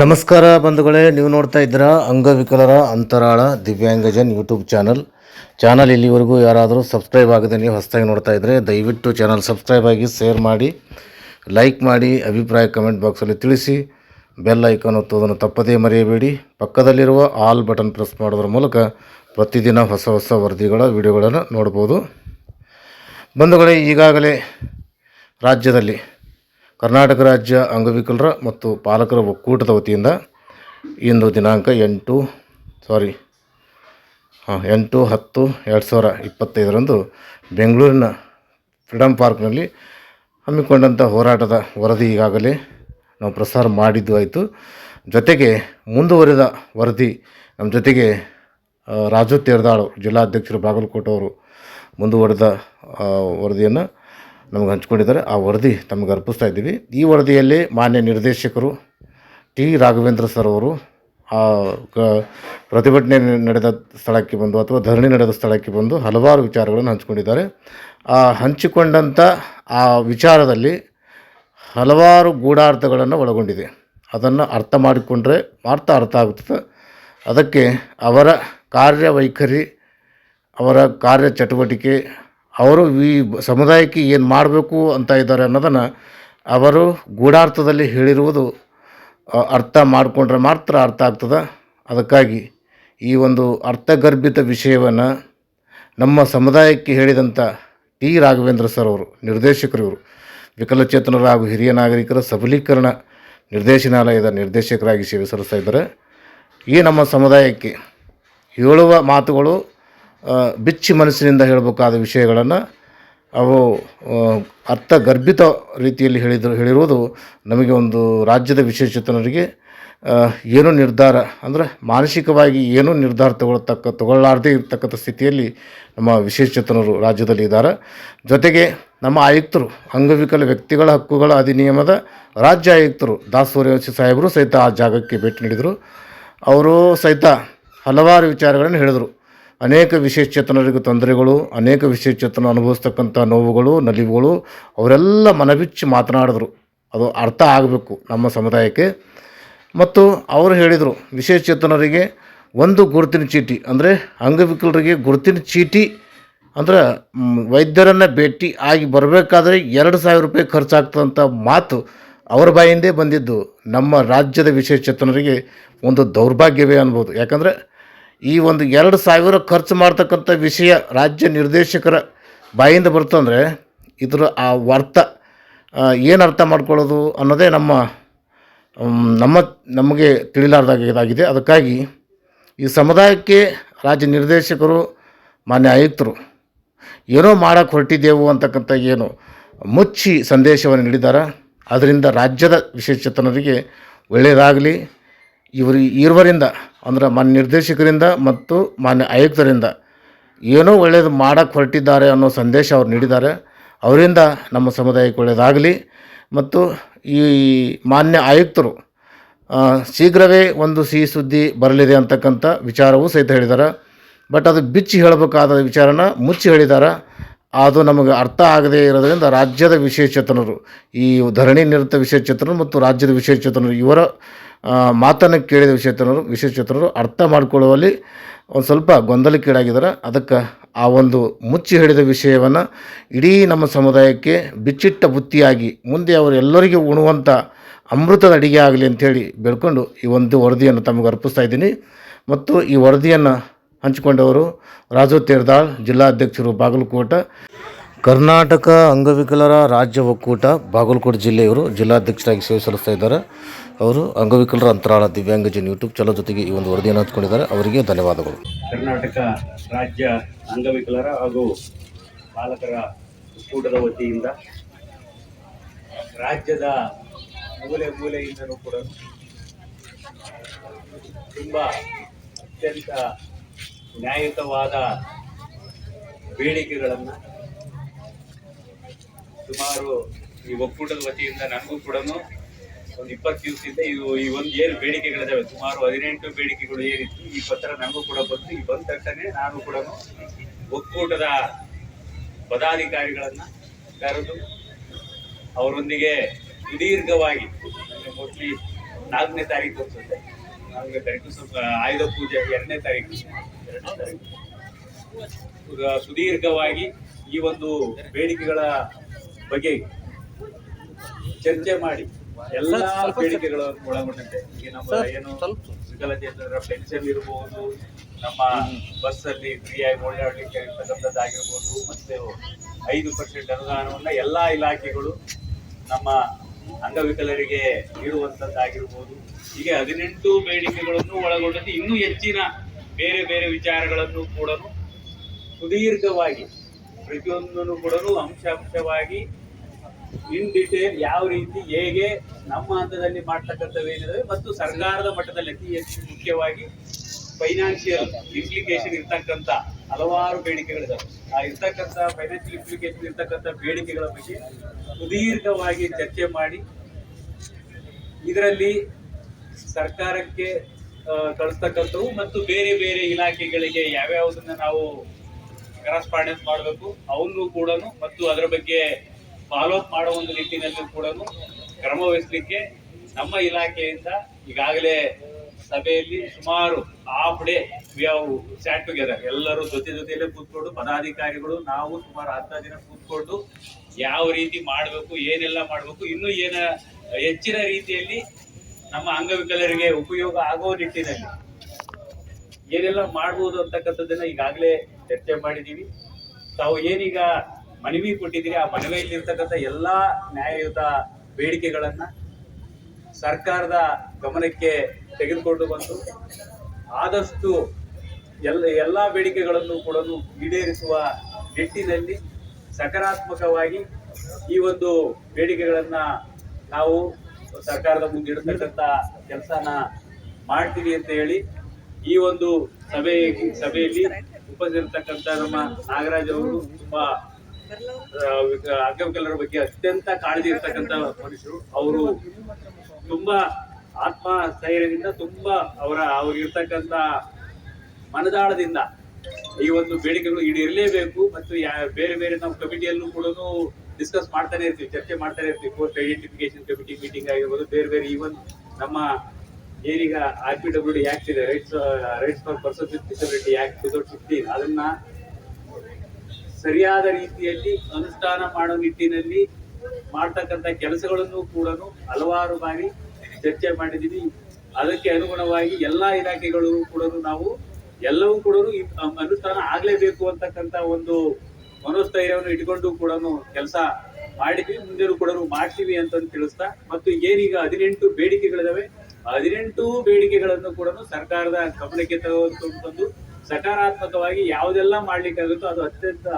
ನಮಸ್ಕಾರ ಬಂಧುಗಳೇ, ನೀವು ನೋಡ್ತಾ ಇದ್ದೀರಾ ಅಂಗವಿಕಲರ ಅಂತರಾಳ ದಿವ್ಯಾಂಗಜನ್ ಯೂಟ್ಯೂಬ್ ಚಾನಲ್. ಚಾನಲ್ ಇಲ್ಲಿವರೆಗೂ ಯಾರಾದರೂ ಸಬ್ಸ್ಕ್ರೈಬ್ ಆಗದೆ ನೀವು ಹೊಸದಾಗಿ ನೋಡ್ತಾ ಇದ್ದರೆ ದಯವಿಟ್ಟು ಚಾನಲ್ ಸಬ್ಸ್ಕ್ರೈಬ್ ಆಗಿ ಶೇರ್ ಮಾಡಿ, ಲೈಕ್ ಮಾಡಿ, ಅಭಿಪ್ರಾಯ ಕಮೆಂಟ್ ಬಾಕ್ಸಲ್ಲಿ ತಿಳಿಸಿ, ಬೆಲ್ ಐಕಾನ್ ಒತ್ತೋದನ್ನು ತಪ್ಪದೇ ಮರೆಯಬೇಡಿ. ಪಕ್ಕದಲ್ಲಿರುವ ಆಲ್ ಬಟನ್ ಪ್ರೆಸ್ ಮಾಡೋದ್ರ ಮೂಲಕ ಪ್ರತಿದಿನ ಹೊಸ ಹೊಸ ವರದಿಗಳ, ವಿಡಿಯೋಗಳನ್ನು ನೋಡ್ಬೋದು. ಬಂಧುಗಳೇ, ಈಗಾಗಲೇ ರಾಜ್ಯದಲ್ಲಿ ಕರ್ನಾಟಕ ರಾಜ್ಯ ಅಂಗವಿಕಲರ ಮತ್ತು ಪಾಲಕರ ಒಕ್ಕೂಟದ ವತಿಯಿಂದ ಇಂದು ದಿನಾಂಕ ಎಂಟು ಸಾರಿ ಹಾಂ, ಎಂಟು, ಹತ್ತು, ಎರಡು ಸಾವಿರ ಇಪ್ಪತ್ತೈದರಂದು ಬೆಂಗಳೂರಿನ ಫ್ರೀಡಮ್ ಪಾರ್ಕ್ನಲ್ಲಿ ಹಮ್ಮಿಕೊಂಡಂಥ ಹೋರಾಟದ ವರದಿ ಈಗಾಗಲೇ ನಾವು ಪ್ರಸಾರ ಮಾಡಿದ್ದು ಆಯಿತು. ಜೊತೆಗೆ ಮುಂದುವರೆದ ವರದಿ ನಮ್ಮ ಜೊತೆಗೆ ರಾಜು ತೇರ್ದಾಳು ಜಿಲ್ಲಾಧ್ಯಕ್ಷರು ಬಾಗಲಕೋಟೆ ಅವರು ಮುಂದುವರೆದ ವರದಿಯನ್ನು ನಮಗೆ ಹಂಚ್ಕೊಂಡಿದ್ದಾರೆ. ಆ ವರದಿ ತಮಗೆ ಅರ್ಪಿಸ್ತಾ ಇದ್ದೀವಿ. ಈ ವರದಿಯಲ್ಲಿ ಮಾನ್ಯ ನಿರ್ದೇಶಕರು ಟಿ. ರಾಘವೇಂದ್ರ ಸರ್ ಅವರು, ಆ, ಕ- ಪ್ರತಿಭಟನೆ ನಡೆದ ಸ್ಥಳಕ್ಕೆ ಬಂದು ಅಥವಾ ಧರಣಿ ನಡೆದ ಸ್ಥಳಕ್ಕೆ ಬಂದು ಹಲವಾರು ವಿಚಾರಗಳನ್ನು ಹಂಚಿಕೊಂಡಿದ್ದಾರೆ. ಆ ಹಂಚಿಕೊಂಡಂಥ ಆ ವಿಚಾರದಲ್ಲಿ ಹಲವಾರು ಗೂಢಾರ್ಥಗಳನ್ನು ಒಳಗೊಂಡಿದೆ. ಅದನ್ನು ಅರ್ಥ ಮಾಡಿಕೊಂಡ್ರೆ ಮಾತ್ರ ಅರ್ಥ ಆಗುತ್ತದೆ. ಅದಕ್ಕೆ ಅವರ ಕಾರ್ಯವೈಖರಿ, ಅವರ ಕಾರ್ಯ ಚಟುವಟಿಕೆ ಅವರು ಈ ಸಮುದಾಯಕ್ಕೆ ಏನು ಮಾಡಬೇಕು ಅಂತ ಇದ್ದಾರೆ ಅನ್ನೋದನ್ನು ಅವರು ಗೂಢಾರ್ಥದಲ್ಲಿ ಹೇಳಿರುವುದು ಅರ್ಥ ಮಾಡಿಕೊಂಡ್ರೆ ಮಾತ್ರ ಅರ್ಥ ಆಗ್ತದೆ. ಅದಕ್ಕಾಗಿ ಈ ಒಂದು ಅರ್ಥಗರ್ಭಿತ ವಿಷಯವನ್ನು ನಮ್ಮ ಸಮುದಾಯಕ್ಕೆ ಹೇಳಿದಂಥ ಟಿ ರಾಘವೇಂದ್ರ ಸರ್ ಅವರು, ನಿರ್ದೇಶಕರು ಇವರು. ವಿಕಲಚೇತನರ ಹಾಗೂ ಹಿರಿಯ ನಾಗರಿಕರ ಸಬಲೀಕರಣ ನಿರ್ದೇಶನಾಲಯದ ನಿರ್ದೇಶಕರಾಗಿ ಸೇವೆ ಸಲ್ಲಿಸ್ತಾ ಇದ್ದಾರೆ. ಈ ನಮ್ಮ ಸಮುದಾಯಕ್ಕೆ ಹೇಳುವ ಮಾತುಗಳು ಬಿಚ್ಚಿ ಮನಸ್ಸಿನಿಂದ ಹೇಳಬೇಕಾದ ವಿಷಯಗಳನ್ನು ಅವು ಅರ್ಥ ಅರ್ಥಗರ್ಭಿತ ರೀತಿಯಲ್ಲಿ ಹೇಳಿದ್ರು, ಹೇಳಿರುವುದು ನಮಗೆ ಒಂದು ರಾಜ್ಯದ ವಿಶೇಷತನರಿಗೆ ಏನು ನಿರ್ಧಾರ, ಅಂದರೆ ಮಾನಸಿಕವಾಗಿ ಏನು ನಿರ್ಧಾರ ತಗೊಳ್ತಕ್ಕ, ತಗೊಳ್ಳಾರ್ದೇ ಇರತಕ್ಕಂಥ ಸ್ಥಿತಿಯಲ್ಲಿ ನಮ್ಮ ವಿಶೇಷಚೇತನರು ರಾಜ್ಯದಲ್ಲಿ ಇದ್ದಾರೆ. ಜೊತೆಗೆ ನಮ್ಮ ಆಯುಕ್ತರು, ಅಂಗವಿಕಲ ವ್ಯಕ್ತಿಗಳ ಹಕ್ಕುಗಳ ಅಧಿನಿಯಮದ ರಾಜ್ಯ ಆಯುಕ್ತರು ದಾಸೂರ್ಯವಂಶಿ ಸೂರ್ಯವಂಶಿ ಸಾಹೇಬರು ಸಹಿತ ಆ ಜಾಗಕ್ಕೆ ಭೇಟಿ ನೀಡಿದರು. ಅವರು ಸಹಿತ ಹಲವಾರು ವಿಚಾರಗಳನ್ನು ಹೇಳಿದರು. ಅನೇಕ ವಿಶೇಷಚೇತನರಿಗೆ ತೊಂದರೆಗಳು, ಅನೇಕ ವಿಶೇಷಚೇತನ ಅನುಭವಿಸ್ತಕ್ಕಂಥ ನೋವುಗಳು, ನಲಿವುಗಳು, ಅವರೆಲ್ಲ ಮನಬಿಚ್ಚಿ ಮಾತನಾಡಿದ್ರು. ಅದು ಅರ್ಥ ಆಗಬೇಕು ನಮ್ಮ ಸಮುದಾಯಕ್ಕೆ. ಮತ್ತು ಅವರು ಹೇಳಿದರು, ವಿಶೇಷಚೇತನರಿಗೆ ಒಂದು ಗುರುತಿನ ಚೀಟಿ, ಅಂದರೆ ಅಂಗವಿಕಲರಿಗೆ ಗುರುತಿನ ಚೀಟಿ, ಅಂದ್ರೆ ವೈದ್ಯರನ್ನು ಭೇಟಿ ಆಗಿ ಬರಬೇಕಾದ್ರೆ ಎರಡು ಸಾವಿರ ರೂಪಾಯಿ ಖರ್ಚಾಗ್ತದಂಥ ಮಾತು ಅವರ ಬಾಯಿಂದೇ ಬಂದಿದ್ದು. ನಮ್ಮ ರಾಜ್ಯದ ವಿಶೇಷಚೇತನರಿಗೆ ಒಂದು ದೌರ್ಭಾಗ್ಯವೇ ಅನ್ಬೋದು. ಯಾಕಂದರೆ ಈ ಒಂದು ಎರಡು ಸಾವಿರ ಖರ್ಚು ಮಾಡ್ತಕ್ಕಂಥ ವಿಷಯ ರಾಜ್ಯ ನಿರ್ದೇಶಕರ ಬಾಯಿಂದ ಬರ್ತಂದರೆ ಇದರ ಆ ಅರ್ಥ ಏನು ಅರ್ಥ ಮಾಡ್ಕೊಳ್ಳೋದು ಅನ್ನೋದೇ ನಮ್ಮ ನಮ್ಮ, ನಮಗೆ ತಿಳಿಲಾರ್ದಾಗಿದಾಗಿದೆ. ಅದಕ್ಕಾಗಿ ಈ ಸಮುದಾಯಕ್ಕೆ ರಾಜ್ಯ ನಿರ್ದೇಶಕರು, ಮಾನ್ಯ ಆಯುಕ್ತರು, ಏನೋ ಮಾಡೋಕ್ಕೆ ಹೊರಟಿದ್ದೆವು ಅಂತಕ್ಕಂಥ ಏನು ಮುಚ್ಚಿ ಸಂದೇಶವನ್ನು ನೀಡಿದ್ದಾರೆ? ಅದರಿಂದ ರಾಜ್ಯದ ವಿಶೇಷತನರಿಗೆ ಒಳ್ಳೆಯದಾಗಲಿ. ಇವರು ಇರುವರಿಂದ ಅಂದ್ರೆ ಮಾನ್ಯ ನಿರ್ದೇಶಕರಿಂದ ಮತ್ತು ಮಾನ್ಯ ಆಯುಕ್ತರಿಂದ ಏನೋ ಒಳ್ಳೆಯದು ಮಾಡೋಕ್ಕೆ ಹೊರಟಿದ್ದಾರೆ ಅನ್ನೋ ಸಂದೇಶ ಅವ್ರು ನೀಡಿದ್ದಾರೆ. ಅವರಿಂದ ನಮ್ಮ ಸಮುದಾಯಕ್ಕೆ ಒಳ್ಳೆಯದಾಗಲಿ ಮತ್ತು ಈ ಮಾನ್ಯ ಆಯುಕ್ತರು ಶೀಘ್ರವೇ ಒಂದು ಸಿಹಿ ಸುದ್ದಿ ಬರಲಿದೆ ಅಂತಕ್ಕಂಥ ವಿಚಾರವೂ ಸಹಿತ ಹೇಳಿದ್ದಾರೆ. ಬಟ್ ಅದು ಬಿಚ್ಚಿ ಹೇಳಬೇಕಾದ ವಿಚಾರನ ಮುಚ್ಚಿ ಹೇಳಿದ್ದಾರೆ. ಅದು ನಮಗೆ ಅರ್ಥ ಆಗದೇ ಇರೋದರಿಂದ ರಾಜ್ಯದ ವಿಶೇಷ ಚೇತನರು ಈ ಧರಣಿ ನಿರತ ವಿಶೇಷ ಚೇತನರು ಮತ್ತು ರಾಜ್ಯದ ವಿಶೇಷಚೇತನರು ಇವರ ಆ, ಮಾತನ್ನು ಕೇಳಿದ ವಿಶೇಷತನರು ವಿಶೇಷಚೇತನರು ಅರ್ಥ ಮಾಡಿಕೊಳ್ಳುವಲ್ಲಿ ಒಂದು ಸ್ವಲ್ಪ ಗೊಂದಲಕ್ಕೀಡಾಗಿದ್ದಾರೆ. ಅದಕ್ಕೆ ಆ ಒಂದು ಮುಚ್ಚಿ ಹಿಡಿದ ವಿಷಯವನ್ನು ಇಡೀ ನಮ್ಮ ಸಮುದಾಯಕ್ಕೆ ಬಿಚ್ಚಿಟ್ಟ ಬುತ್ತಿಯಾಗಿ ಮುಂದೆ ಅವರು ಎಲ್ಲರಿಗೂ ಉಣುವಂಥ ಅಮೃತದ ಅಡಿಗೆ ಆಗಲಿ ಅಂಥೇಳಿ ಬೇಡ್ಕೊಂಡು ಈ ಒಂದು ವರದಿಯನ್ನು ತಮಗೆ ಅರ್ಪಿಸ್ತಾ ಇದ್ದೀನಿ. ಮತ್ತು ಈ ವರದಿಯನ್ನು ಹಂಚಿಕೊಂಡವರು ರಾಜು ತೇರ್ದಾಳ್ ಜಿಲ್ಲಾಧ್ಯಕ್ಷರು ಬಾಗಲಕೋಟೆ. ಕರ್ನಾಟಕ ಅಂಗವಿಕಲರ ರಾಜ್ಯ ಒಕ್ಕೂಟ ಬಾಗಲಕೋಟೆ ಜಿಲ್ಲೆಯವರು ಜಿಲ್ಲಾಧ್ಯಕ್ಷರಾಗಿ ಸೇವೆ ಸಲ್ಲಿಸ್ತಾ ಇದ್ದಾರೆ. ಅವರು ಅಂಗವಿಕಲರ ಅಂತರಾಳ ದಿವ್ಯಾಂಗಜನ್ ಯೂಟ್ಯೂಬ್ ಚಾನಲ್ ಜೊತೆಗೆ ಈ ಒಂದು ವರದಿಯನ್ನು ಹಂಚಿಕೊಂಡಿದ್ದಾರೆ. ಅವರಿಗೆ ಧನ್ಯವಾದಗಳು. ಕರ್ನಾಟಕ ರಾಜ್ಯ ಅಂಗವಿಕಲರ ಹಾಗೂ ಬಾಲಕರ ಒಕ್ಕೂಟದ ವತಿಯಿಂದ ರಾಜ್ಯದ ಮೂಲೆ ಮೂಲೆಯಿಂದಲೂ ಕೂಡ ತುಂಬ ಅತ್ಯಂತ ನ್ಯಾಯಯುತವಾದ ಬೇಡಿಕೆಗಳನ್ನು ಸುಮಾರು ಈ ಒಕ್ಕೂಟದ ವತಿಯಿಂದ ನನಗೂ ಕೂಡ ಒಂದು ಇಪ್ಪತ್ತು ದಿವಸದಿಂದ ಇವು ಈ ಒಂದು ಏನು ಬೇಡಿಕೆಗಳಿದ್ದಾವೆ ಸುಮಾರು ಹದಿನೆಂಟು ಬೇಡಿಕೆಗಳು ಏನಿತ್ತು. ಈ ಪತ್ರ ನನಗೂ ಕೂಡ ಬಂತು. ಈ ಬಂದ ತಕ್ಷಣ ನಾನು ಕೂಡ ಒಕ್ಕೂಟದ ಪದಾಧಿಕಾರಿಗಳನ್ನು ಕರೆದು ಅವರೊಂದಿಗೆ ಸುದೀರ್ಘವಾಗಿ ಮೋಸ್ಟ್ಲಿ ನಾಲ್ಕನೇ ತಾರೀಕು ಅನ್ಸುತ್ತೆ. ನಾಲ್ಕನೇ ತಾರೀಕು ಸ್ವಲ್ಪ ಆಯುಧ ಪೂಜೆ, ಎರಡನೇ ತಾರೀಕು ಎರಡನೇ ತಾರೀಕು. ಸುದೀರ್ಘವಾಗಿ ಈ ಒಂದು ಬೇಡಿಕೆಗಳ ಬಗ್ಗೆ ಚರ್ಚೆ ಮಾಡಿ ಎಲ್ಲಾ ಬೇಡಿಕೆಗಳನ್ನು ಒಳಗೊಂಡಂತೆ. ಈಗ ನಮ್ಮ ಏನು ವಿಕಲಚೇತನರ ಪೆನ್ಷನ್ ಇರಬಹುದು ನಮ್ಮ ಬಸ್ ಅಲ್ಲಿ ಫ್ರೀಯಾಗಿ ಓಡಾಡಲಿಕ್ಕೆ ಇರ್ತಕ್ಕಂಥದ್ದಾಗಿರ್ಬೋದು ಮತ್ತೆ ಐದು ಪರ್ಸೆಂಟ್ ಅನುದಾನವನ್ನ ಎಲ್ಲಾ ಇಲಾಖೆಗಳು ನಮ್ಮ ಅಂಗವಿಕಲರಿಗೆ ನೀಡುವಂತದ್ದಾಗಿರ್ಬೋದು ಹೀಗೆ ಹದಿನೆಂಟು ಬೇಡಿಕೆಗಳನ್ನು ಒಳಗೊಂಡಂತೆ ಇನ್ನೂ ಹೆಚ್ಚಿನ ಬೇರೆ ಬೇರೆ ವಿಚಾರಗಳನ್ನು ಕೂಡ ಸುದೀರ್ಘವಾಗಿ ಪ್ರತಿಯೊಂದನ್ನು ಕೂಡ ಅಂಶ ಅಂಶವಾಗಿ ಇನ್ ಡಿಟೇಲ್ ಯಾವ ರೀತಿ, ಹೇಗೆ, ನಮ್ಮ ಹಂತದಲ್ಲಿ ಮಾಡ್ತಕ್ಕಂಥವೇನಿದೆ ಮತ್ತು ಸರ್ಕಾರದ ಮಟ್ಟದಲ್ಲಿ ಅತಿ ಹೆಚ್ಚು ಮುಖ್ಯವಾಗಿ ಫೈನಾನ್ಷಿಯಲ್ ಇಂಪ್ಲಿಕೇಶನ್ ಇರ್ತಕ್ಕಂಥ ಹಲವಾರು ಬೇಡಿಕೆಗಳಿದಾವೆ. ಆ ಇರ್ತಕ್ಕಂಥ ಫೈನಾನ್ಷಿಯಲ್ ಇಂಪ್ಲಿಕೇಶನ್ ಇರ್ತಕ್ಕಂಥ ಬೇಡಿಕೆಗಳ ಬಗ್ಗೆ ಸುದೀರ್ಘವಾಗಿ ಚರ್ಚೆ ಮಾಡಿ, ಇದರಲ್ಲಿ ಸರ್ಕಾರಕ್ಕೆ ಕಳಿಸ್ತಕ್ಕಂಥವು ಮತ್ತು ಬೇರೆ ಬೇರೆ ಇಲಾಖೆಗಳಿಗೆ ಯಾವ್ಯಾವುದನ್ನ ನಾವು ಕರೆಸ್ಪಾಂಡೆನ್ಸ್ ಮಾಡಬೇಕು, ಅವನ್ನು ಕೂಡ ಮತ್ತು ಅದರ ಬಗ್ಗೆ ಫಾಲೋ ಅಪ್ ಮಾಡೋ ಒಂದು ನಿಟ್ಟಿನಲ್ಲಿ ಕೂಡ ಕ್ರಮ ವಹಿಸಲಿಕ್ಕೆ ನಮ್ಮ ಇಲಾಖೆಯಿಂದ ಈಗಾಗಲೇ ಸಭೆಯಲ್ಲಿ ಸುಮಾರು ಹಾಫ್ ಡೇ ಸ್ಯಾಟ್ ಟುಗೆದರ್ ಎಲ್ಲರೂ ಜೊತೆ ಜೊತೆಯಲ್ಲೇ ಕೂತ್ಕೊಂಡು ಪದಾಧಿಕಾರಿಗಳು, ನಾವು ಸುಮಾರು ಹತ್ತು ದಿನ ಕೂತ್ಕೊಂಡು ಯಾವ ರೀತಿ ಮಾಡಬೇಕು, ಏನೆಲ್ಲ ಮಾಡಬೇಕು, ಇನ್ನೂ ಏನ ಹೆಚ್ಚಿನ ರೀತಿಯಲ್ಲಿ ನಮ್ಮ ಅಂಗವಿಕಲರಿಗೆ ಉಪಯೋಗ ಆಗೋ ನಿಟ್ಟಿನಲ್ಲಿ ಏನೆಲ್ಲ ಮಾಡ್ಬೋದು ಅಂತಕ್ಕಂಥದ್ದನ್ನ ಈಗಾಗಲೇ ಚರ್ಚೆ ಮಾಡಿದ್ದೀವಿ ತಾವು ಏನೀಗ ಮನವಿ ಕೊಟ್ಟಿದ್ದೀರಿ. ಆ ಮನವಿಯಲ್ಲಿ ಎಲ್ಲ ನ್ಯಾಯಯುತ ಬೇಡಿಕೆಗಳನ್ನ ಸರ್ಕಾರದ ಗಮನಕ್ಕೆ ತೆಗೆದುಕೊಂಡು ಬಂದು ಆದಷ್ಟು ಎಲ್ಲ ಎಲ್ಲ ಬೇಡಿಕೆಗಳನ್ನು ಕೂಡ ಈಡೇರಿಸುವ ನಿಟ್ಟಿನಲ್ಲಿ ಸಕಾರಾತ್ಮಕವಾಗಿ ಈ ಒಂದು ಬೇಡಿಕೆಗಳನ್ನ ನಾವು ಸರ್ಕಾರದ ಮುಂದೆ ಇಡತಕ್ಕಂಥ ಕೆಲಸನ ಮಾಡ್ತೀವಿ ಅಂತ ಹೇಳಿ ಈ ಒಂದು ಸಭೆ ಸಭೆಯಲ್ಲಿ ಉಪಸ್ಥಿತರ್ತಕ್ಕಂಥ ನಮ್ಮ ನಾಗರಾಜ್ ಅವರು ತುಂಬಾ ಅಂಗವಿಕಲರ ಬಗ್ಗೆ ಅತ್ಯಂತ ಕಾಳಜಿ ಇರ್ತಕ್ಕಂಥ ಮನುಷ್ಯರು. ಅವರು ತುಂಬಾ ಆತ್ಮ ಸ್ಥೈರ್ಯದಿಂದ ತುಂಬಾ ಅವರ ಅವ್ರಿಗಿರ್ತಕ್ಕಂಥ ಮನದಾಳದಿಂದ ಈ ಒಂದು ಬೇಡಿಕೆಗಳು ಈಡೇರಲೇಬೇಕು ಮತ್ತು ಬೇರೆ ಬೇರೆ ನಾವು ಕಮಿಟಿಯಲ್ಲೂ ಕೂಡ ಡಿಸ್ಕಸ್ ಮಾಡ್ತಾನೆ ಇರ್ತೀವಿ, ಚರ್ಚೆ ಮಾಡ್ತಾನೆ ಇರ್ತೀವಿ. ಪೋಸ್ಟ್ ಐಡೆಂಟಿಫಿಕೇಶನ್ ಕಮಿಟಿ ಮೀಟಿಂಗ್ ಆಗಿರ್ಬೋದು, ಬೇರೆ ಬೇರೆ ಈವನ್ ನಮ್ಮ ಏನೀಗ R P W D act ಇದೆ rights rights for persons with disability act two thousand fifteen ಅದನ್ನ ಸರಿಯಾದ ರೀತಿಯಲ್ಲಿ ಅನುಷ್ಠಾನ ಮಾಡೋ ನಿಟ್ಟಿನಲ್ಲಿ ಮಾಡ್ತಕ್ಕಂಥ ಕೆಲಸಗಳನ್ನು ಕೂಡ ಹಲವಾರು ಬಾರಿ ಚರ್ಚೆ ಮಾಡಿದ್ದೀವಿ. ಅದಕ್ಕೆ ಅನುಗುಣವಾಗಿ ಎಲ್ಲಾ ಇಲಾಖೆಗಳು ಕೂಡ ನಾವು ಎಲ್ಲವೂ ಕೂಡ ಅನುಷ್ಠಾನ ಆಗಲೇಬೇಕು ಅಂತಕ್ಕಂಥ ಒಂದು ಮನೋಸ್ಥೈರ್ಯವನ್ನು ಇಟ್ಕೊಂಡು ಕೂಡ ಕೆಲಸ ಮಾಡಿದ್ವಿ. ಮುಂದೆನೂ ಕೂಡ ಮಾಡ್ತೀವಿ ಅಂತ ತಿಳಿಸ್ತಾ, ಮತ್ತು ಏನೀಗ ಹದಿನೆಂಟು ಬೇಡಿಕೆಗಳಿದಾವೆ ಹದಿನೆಂಟು ಬೇಡಿಕೆಗಳನ್ನು ಕೂಡ ಸರ್ಕಾರದ ಗಮನಕ್ಕೆ ಬಂದು ಸಕಾರಾತ್ಮಕವಾಗಿ ಯಾವುದೆಲ್ಲ ಮಾಡ್ಲಿಕ್ಕಾಗುತ್ತೋ ಅದು ಅತ್ಯಂತ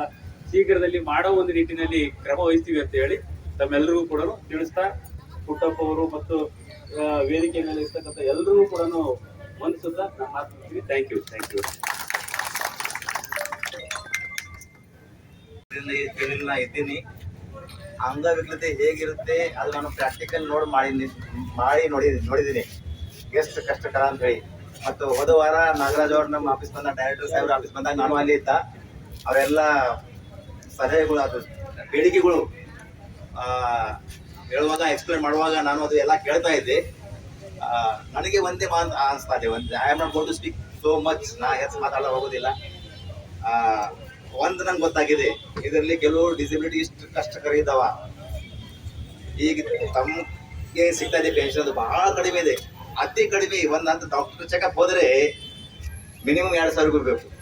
ಶೀಘ್ರದಲ್ಲಿ ಮಾಡೋ ಒಂದು ನಿಟ್ಟಿನಲ್ಲಿ ಕ್ರಮ ವಹಿಸ್ತೀವಿ ಅಂತ ಹೇಳಿ ತಮ್ಮೆಲ್ಲರಿಗೂ ಕೂಡ ತಿಳಿಸ್ತಾ ಪುಟ್ಟಪ್ಪ ಅವರು ಮತ್ತು ವೇದಿಕೆ ಮೇಲೆ ಇರ್ತಕ್ಕಂಥ ಎಲ್ಲರಿಗೂ ಕೂಡ ಮನಸ್ಸುತ್ತಾ ನಾನು ಮಾತಾಡ್ತೀನಿ ಥ್ಯಾಂಕ್ ಯು ಥ್ಯಾಂಕ್ ಯು ಇದ್ದೀನಿ. ಅಂಗವಿಕಲತೆ ಹೇಗಿರುತ್ತೆ ಅದು ನಾನು ಪ್ರಾಕ್ಟಿಕಲ್ ನೋಡಿ ಮಾಡಿ ಮಾಡಿ ನೋಡಿ ನೋಡಿದ್ದೀನಿ. ಎಷ್ಟು ಕಷ್ಟಕರ ಅಂತ ಹೇಳಿ. ಮತ್ತು ಹೋದ ವಾರ ನಾಗರಾಜ್ ಅವ್ರು ನಮ್ಮ ಆಫೀಸ್ ಬಂದ ಡೈರೆಕ್ಟರ್ ಸಾಹೇಬ್ರ ಆಫೀಸ್ ಬಂದಾಗ ನಾನು ಅಲ್ಲಿ ಇದ್ದ. ಅವರೆಲ್ಲ ಸಲಹೆಗಳು, ಅದು ಬೇಡಿಕೆಗಳು ಹೇಳುವಾಗ ಎಕ್ಸ್ಪ್ಲೇನ್ ಮಾಡುವಾಗ ನಾನು ಅದು ಎಲ್ಲ ಕೇಳ್ತಾ ಇದ್ದೆ. ನನಗೆ ಒಂದೇ ಮಾತು ಅನಿಸ್ತಾ ಇದೆ, ಒಂದು I am not to speak so much ನಾ ಹೆಚ್ಚು ಮಾತಾಡೋ ಹೋಗೋದಿಲ್ಲ. ಒಂದು ನಂಗೆ ಗೊತ್ತಾಗಿದೆ, ಇದರಲ್ಲಿ ಕೆಲವು ಡಿಸಬಿಲಿಟಿ ಇಷ್ಟು ಕಷ್ಟಕರ ಇದ್ದಾವ. ಈಗ ತಮಗೆ ಸಿಗ್ತಾ ಇದೆ ಪೆನ್ಷನ್ ಅದು ಬಹಳ ಕಡಿಮೆ ಇದೆ. ಅತಿ ಕಡಿಮೆ ಒಂದು ಅಂತ ಡಾಕ್ಟರ್ ಚೆಕಪ್ ಹೋದರೆ ಮಿನಿಮಮ್ ಎರಡು ಸಾವಿರ ರೂಪಾಯಿ ಬೇಕು.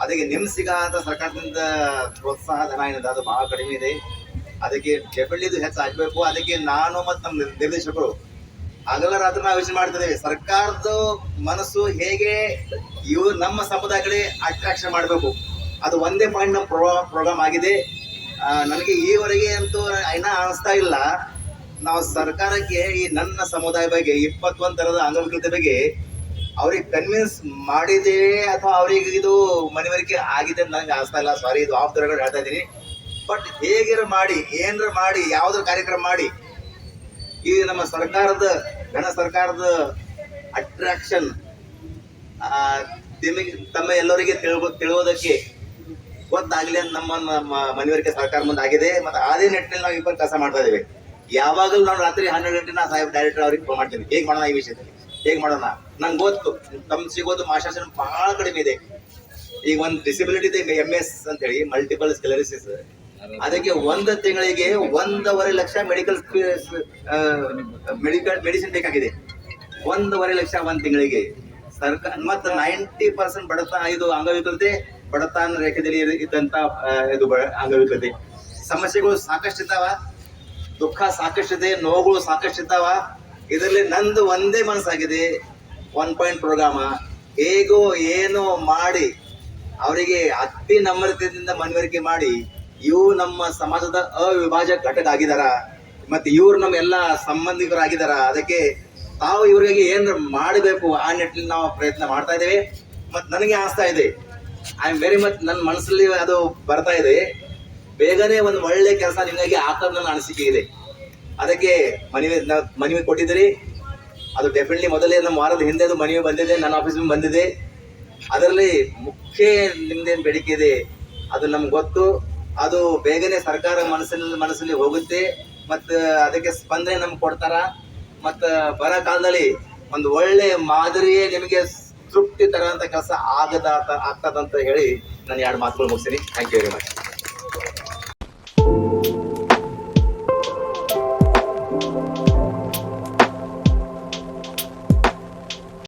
ಅದಕ್ಕೆ ನಿಮ್ ಸಿಗಂತ ಸರ್ಕಾರದಿಂದ ಪ್ರೋತ್ಸಾಹ, ಧನ ಏನಿದೆ ಅದು ಬಹಳ ಕಡಿಮೆ ಇದೆ. ಅದಕ್ಕೆ ಡೆಫಿನೆಟ್ಲಿ ಹೆಚ್ಚು ಆಗಬೇಕು. ಅದಕ್ಕೆ ನಾನು ಮತ್ತು ನಮ್ಮ ನಿರ್- ನಿರ್ದೇಶಕರು ಹಗಲ ರಾತ್ರಿ ನಾವು ಯೋಚನೆ ಮಾಡ್ತಿದ್ದೇವೆ ಸರ್ಕಾರದ ಮನಸ್ಸು ಹೇಗೆ ಇವು ನಮ್ಮ ಸಮುದಾಯಗಳೇ ಅಟ್ರಾಕ್ಷನ್ ಮಾಡಬೇಕು. ಅದು ಒಂದೇ ಪಾಯಿಂಟ್ ನಮ್ಮ ಪ್ರೋಗ್ರಾಮ್ ಆಗಿದೆ. ನನಗೆ ಈವರೆಗೆ ಅಂತೂ ಇನ್ನೂ ಅನಿಸ್ತಾ ಇಲ್ಲ. ನಾವು ಸರ್ಕಾರಕ್ಕೆ ಈ ನನ್ನ ಸಮುದಾಯ ಬಗ್ಗೆ ಇಪ್ಪತ್ತೊಂದು ಥರದ ಅಂಗವಿಕಲತೆ ಬಗ್ಗೆ ಅವ್ರಿಗೆ ಕನ್ವಿನ್ಸ್ ಮಾಡಿದೆ ಅಥವಾ ಅವ್ರಿಗೆ ಇದು ಮನವರಿಕೆ ಆಗಿದೆ ಅಂತ ನನಗೆ ಅನಿಸ್ತಾ ಇಲ್ಲ. ಸಾರಿ ಇದು ಆಫ್ ದರಗಳು ಹೇಳ್ತಾ ಇದ್ದೀನಿ. ಬಟ್ ಹೇಗಿರ ಮಾಡಿ, ಏನರ ಮಾಡಿ, ಯಾವ್ದಾರ ಕಾರ್ಯಕ್ರಮ ಮಾಡಿ, ಈ ನಮ್ಮ ಸರ್ಕಾರದ ಘನ ಸರ್ಕಾರದ ಅಟ್ರಾಕ್ಷನ್ ನಿಮಗೆ, ತಮ್ಮ ಎಲ್ಲರಿಗೆ ತಿಳ್ಬೋ ತಿಳುವುದಕ್ಕೆ ಗೊತ್ತಾಗ್ಲಿ ಅಂತ ನಮ್ಮ ನಮ್ಮ ಮನವರಿಕೆ ಸರ್ಕಾರ ಮುಂದೆ ಆಗಿದೆ ಮತ್ತು ಅದೇ ನಿಟ್ಟಿನಲ್ಲಿ ನಾವು ಇಬ್ಬರು ಕೆಲಸ ಮಾಡ್ತಾ ಇದ್ದೇವೆ. ಯಾವಾಗಲೂ ನಾನು ರಾತ್ರಿ ಹನ್ನೆರಡು ಗಂಟೆ ನಾ ಸಾಹೇಬ್ ಡೈರೆಕ್ಟರ್ ಅವ್ರಿಗೆ ಫೋನ್ ಮಾಡ್ತೀನಿ. ಹೇಗೆ ಮಾಡೋಣ ಈ ವಿಷಯದಲ್ಲಿ? ಹೇಗೆ ಮಾಡೋಣ? ನಂಗೆ ಗೊತ್ತು. ತಮ್ಮ ಸಿಗೋದು ಮಾಶಾಸನ ಬಹಳ ಕಡಿಮೆ ಇದೆ. ಈಗ ಒಂದು ಡಿಸಬಿಲಿಟಿ ಇದೆ ಎಂ ಎಸ್ ಅಂತ ಹೇಳಿ ಮಲ್ಟಿಪಲ್ ಸ್ಕೆಲರಿಸಿಸ್ ಅದಕ್ಕೆ ಒಂದು ತಿಂಗಳಿಗೆ ಒಂದೂವರೆ ಲಕ್ಷ ಮೆಡಿಕಲ್ ಮೆಡಿಕಲ್ ಮೆಡಿಸಿನ್ ಬೇಕಾಗಿದೆ. ಒಂದೂವರೆ ಲಕ್ಷ ಒಂದ್ ತಿಂಗಳಿಗೆ. ಸರ್ಕಾರ ಮತ್ತು ನೈಂಟಿ ಪರ್ಸೆಂಟ್ ಬಡತನ ಇದು ಅಂಗವಿಕಲತೆ ಬಡತನ ರೇಖೆಯಲ್ಲಿ ಇದ್ದಂತ ಇದು ಅಂಗವಿಕಲತೆ ಸಮಸ್ಯೆಗಳು ಸಾಕಷ್ಟು ಇದ್ದಾವ ದುಃಖ ಸಾಕಷ್ಟಿದೆ, ನೋವುಗಳು ಸಾಕಷ್ಟಿದ್ದಾವ. ಇದರಲ್ಲಿ ನಂದು ಒಂದೇ ಮನಸ್ಸಾಗಿದೆ. ಒನ್ ಪಾಯಿಂಟ್ ಪ್ರೋಗ್ರಾಮ ಹೇಗೋ ಏನೋ ಮಾಡಿ, ಅವರಿಗೆ ಅತಿ ನಮ್ರತೆಯಿಂದ ಮನವರಿಕೆ ಮಾಡಿ ಇವು ನಮ್ಮ ಸಮಾಜದ ಅವಿಭಾಜ್ಯ ಘಟಕ ಆಗಿದಾರ. ಮತ್ತೆ ಇವ್ರು ನಮ್ಮ ಎಲ್ಲ ಸಂಬಂಧಿಕರಾಗಿದಾರ ಅದಕ್ಕೆ ತಾವು ಇವರಿಗೆ ಏನ್ ಮಾಡಬೇಕು ಆ ನಿಟ್ಟಿನಲ್ಲಿ ನಾವು ಪ್ರಯತ್ನ ಮಾಡ್ತಾ ಇದ್ದೇವೆ. ಮತ್ತೆ ನನಗೆ ಆಸ್ತಾ ಇದೆ. ಐ ಆಮ್ ವೆರಿ ಮಚ್ ನನ್ನ ಮನಸ್ಸಲ್ಲಿ ಅದು ಬರ್ತಾ ಇದೆ. ಬೇಗನೆ ಒಂದು ಒಳ್ಳೆ ಕೆಲಸ ನಿಮಗೆ ಹಾಕೋದು ನನ್ನ ಅನಿಸಿಕೆ ಇದೆ. ಅದಕ್ಕೆ ಮನವಿ ನಾವ್ ಮನವಿ ಕೊಟ್ಟಿದ್ದೀರಿ. ಅದು ಡೆಫಿನೆಟ್ಲಿ ಮೊದಲೇ ನಮ್ಮ ವಾರದ ಹಿಂದೆ ಅದು ಮನವಿ ಬಂದಿದೆ, ನನ್ನ ಆಫೀಸ್ ಬಂದಿದೆ. ಅದರಲ್ಲಿ ಮುಖ್ಯ ನಿಮ್ದೇನು ಬೇಡಿಕೆ ಇದೆ, ಅದು ನಮ್ಗೆ ಗೊತ್ತು. ಅದು ಬೇಗನೆ ಸರ್ಕಾರ ಮನಸ್ಸಿನಲ್ಲಿ ಮನಸ್ಸಲ್ಲಿ ಹೋಗುತ್ತೆ. ಮತ್ತು ಅದಕ್ಕೆ ಸ್ಪಂದನೆ ನಮ್ಗೆ ಕೊಡ್ತಾರ. ಮತ್ತು ಬರೋ ಕಾಲದಲ್ಲಿ ಒಂದು ಒಳ್ಳೆ ಮಾದರಿಯೇ ನಿಮಗೆ ತೃಪ್ತಿ ತರೋಂಥ ಕೆಲಸ ಆಗದ, ಆಗ್ತದಂತ ಹೇಳಿ ನಾನು ಎರಡು ಮಾತುಗಳು ಮುಗಿಸ್ತೀನಿ. Thank you very much